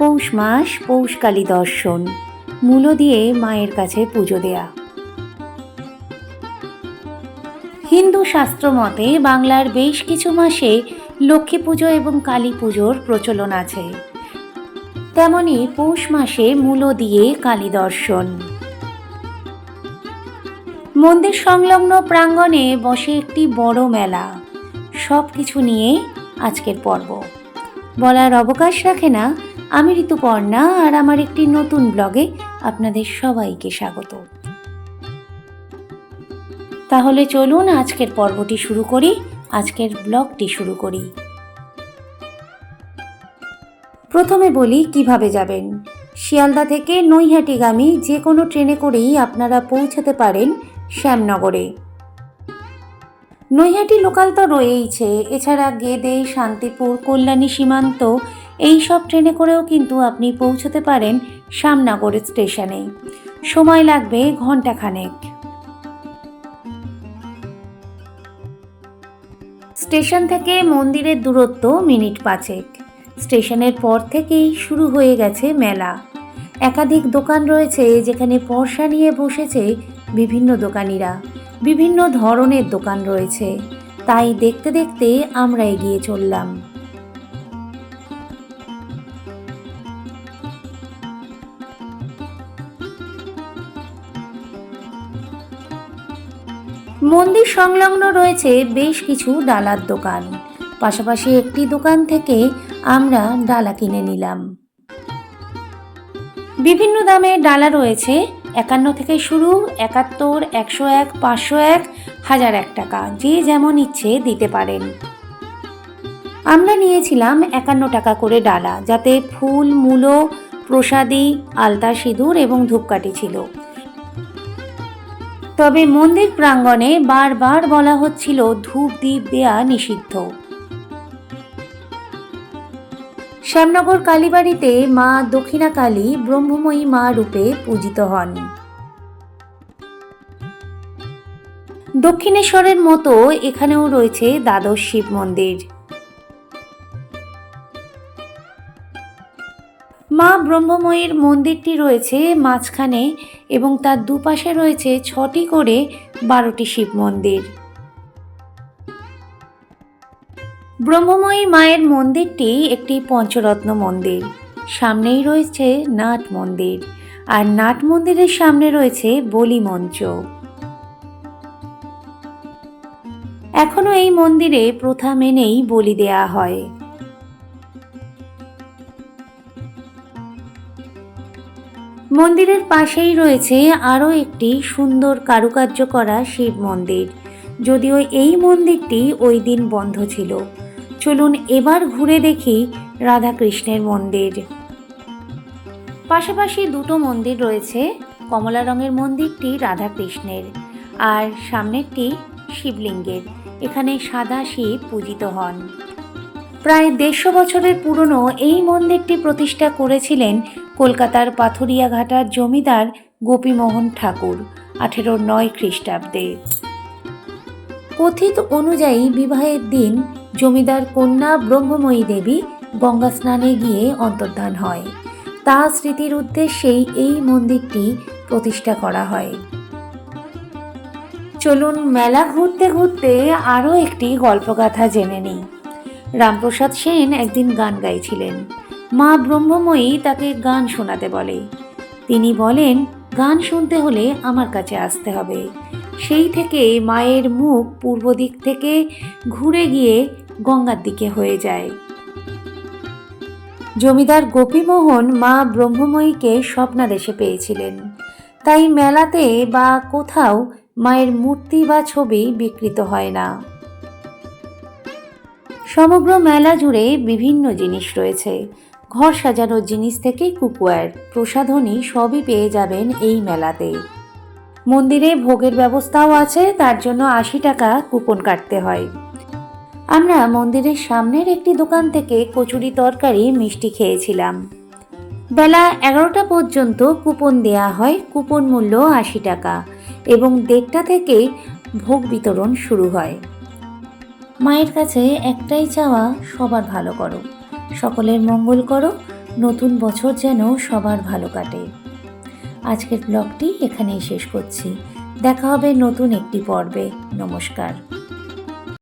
পৌষ মাস পৌষকালী দর্শন। মূলো দিয়ে মায়ের কাছে পুজো দেয়া। হিন্দু শাস্ত্র মতে বাংলার বেশ কিছু মাসে লক্ষ্মী পুজো এবং কালী পুজোর প্রচলন আছে। তেমনি পৌষ মাসে মূলো দিয়ে কালী দর্শন। মন্দির সংলগ্ন প্রাঙ্গণে বসে একটি বড় মেলা। সব কিছু নিয়ে আজকের পর্ব। বলার অবকাশ রাখে না। আমি ঋতুপর্ণা আর আমার একটি নতুন ব্লগে আপনাদের সবাইকে স্বাগত। তাহলে চলুন আজকের পর্বটি শুরু করি, আজকের ব্লগটি শুরু করি। প্রথমে বলি কীভাবে যাবেন। শিয়ালদা থেকে নৈহাটিগামী যে কোনো ট্রেনে করেই আপনারা পৌঁছাতে পারেন শ্যামনগরে। নৈহাটি লোকাল তো রয়েইছে। এছাড়া গেদে, শান্তিপুর, কল্যাণী সীমান্ত, এই সব ট্রেনে করেও কিন্তু আপনি পৌঁছতে পারেন শ্যামনগর স্টেশনে। সময় লাগবে ঘন্টাখানেক স্টেশন থেকে মন্দিরের দূরত্ব মিনিট পাঁচেক। স্টেশনের পর থেকেই শুরু হয়ে গেছে মেলা। একাধিক দোকান রয়েছে যেখানে পর্সা নিয়ে বসেছে বিভিন্ন দোকানিরা। বিভিন্ন ধরনের দোকান রয়েছে। তাই দেখতে দেখতে আমরা এগিয়ে চললাম। মন্দির সংলগ্ন রয়েছে বেশ কিছু ডালার দোকান। পাশাপাশি একটি দোকান থেকে আমরা ডালা কিনে নিলাম। বিভিন্ন দামে ডালা রয়েছে। একান্ন থেকে শুরু, একাত্তর, একশো এক, পাঁচশো এক, হাজার এক টাকা, যে যেমন ইচ্ছে দিতে পারেন। আমরা নিয়েছিলাম একান্ন টাকা করে ডালা, যাতে ফুল, মূলো, প্রসাদী, আলতা সিঁদুর এবং ধূপকাঠি ছিল। তবে মন্দির প্রাঙ্গণে বারবার বলা হচ্ছিল, ধূপ দ্বীপ দেয়া নিষিদ্ধ। শ্যামনগর কালীবাড়িতে মা দক্ষিণা কালী ব্রহ্মময়ী মা রূপে পূজিত হন। দক্ষিণেশ্বরের মতো এখানেও রয়েছে দ্বাদশ শিব মন্দির। মা ব্রহ্মময়ীর মন্দিরটি রয়েছে মাঝখানে এবং তার দুপাশে রয়েছে ছটি করে বারোটি শিব মন্দির। ব্রহ্মময়ী মায়ের মন্দিরটি একটি পঞ্চরত্ন মন্দির। সামনেই রয়েছে নাট মন্দির আর নাট মন্দিরের সামনে রয়েছে বলি মঞ্চ। এখনও এই মন্দিরে প্রথা মেনেই বলি দেয়া হয়। মন্দিরের পাশেই রয়েছে আরও একটি সুন্দর কারুকার্য করা শিব মন্দির। যদিও এই মন্দিরটি ওই দিন বন্ধ ছিল। চলুন এবার ঘুরে দেখি রাধাকৃষ্ণের মন্দির। পাশাপাশি দুটো মন্দির রয়েছে, কমলা রঙের মন্দিরটি রাধাকৃষ্ণের আর সামনেরটি শিবলিঙ্গের। এখানে সাদা শিব পূজিত হন। প্রায় দেড়শো বছরের পুরনো এই মন্দিরটি প্রতিষ্ঠা করেছিলেন কলকাতার পাথুরিয়াঘাটার জমিদার গোপীমোহন ঠাকুর আঠেরো নয় খ্রিস্টাব্দে। কথিত অনুযায়ী বিবাহের দিন জমিদার কন্যা ব্রহ্মময়ী দেবী গঙ্গা স্নানে গিয়ে অন্তর্ধান হয়। তা স্মৃতির উদ্দেশ্যেই এই মন্দিরটি প্রতিষ্ঠা করা হয়। চলুন মেলা ঘুরতে ঘুরতে আরও একটি গল্পগাথা জেনে নিই। রামপ্রসাদ সেন একদিন গান গাইছিলেন। মা ব্রহ্মময়ী তাকে গান শোনাতে বলে। তিনি বলেন, গান শুনতে হলে আমার কাছে আসতে হবে। সেই থেকে মায়ের মুখ পূর্ব দিক থেকে ঘুরে গিয়ে গঙ্গার দিকে হয়ে যায়। জমিদার গোপীমোহন মা ব্রহ্মময়ীকে স্বপ্নাদেশে পেয়েছিলেন। তাই মেলাতে বা কোথাও মায়ের মূর্তি বা ছবি বিকৃত হয় না। সমগ্র মেলা জুড়ে বিভিন্ন জিনিস রয়েছে। ঘর সাজানোর জিনিস থেকে কুকুয়ার প্রসাধনী সবই পেয়ে যাবেন এই মেলাতে। মন্দিরে ভোগের ব্যবস্থাও আছে, তার জন্য আশি টাকা কুপন কাটতে হয়। আমরা মন্দিরের সামনের একটি দোকান থেকে কচুরি তরকারি, মিষ্টি খেয়েছিলাম। বেলা এগারোটা পর্যন্ত কুপন দেয়া হয়, কুপন মূল্য আশি টাকা এবং দেড়টা থেকে ভোগ বিতরণ শুরু হয়। মায়ের কাছে একটাই চাওয়া, সবার ভালো করো। সকলের মঙ্গল করো, নতুন বছর যেন সবার ভালো কাটে। আজকের ব্লগটি এখানেই শেষ করছি। দেখা হবে নতুন একটি পর্বে। নমস্কার।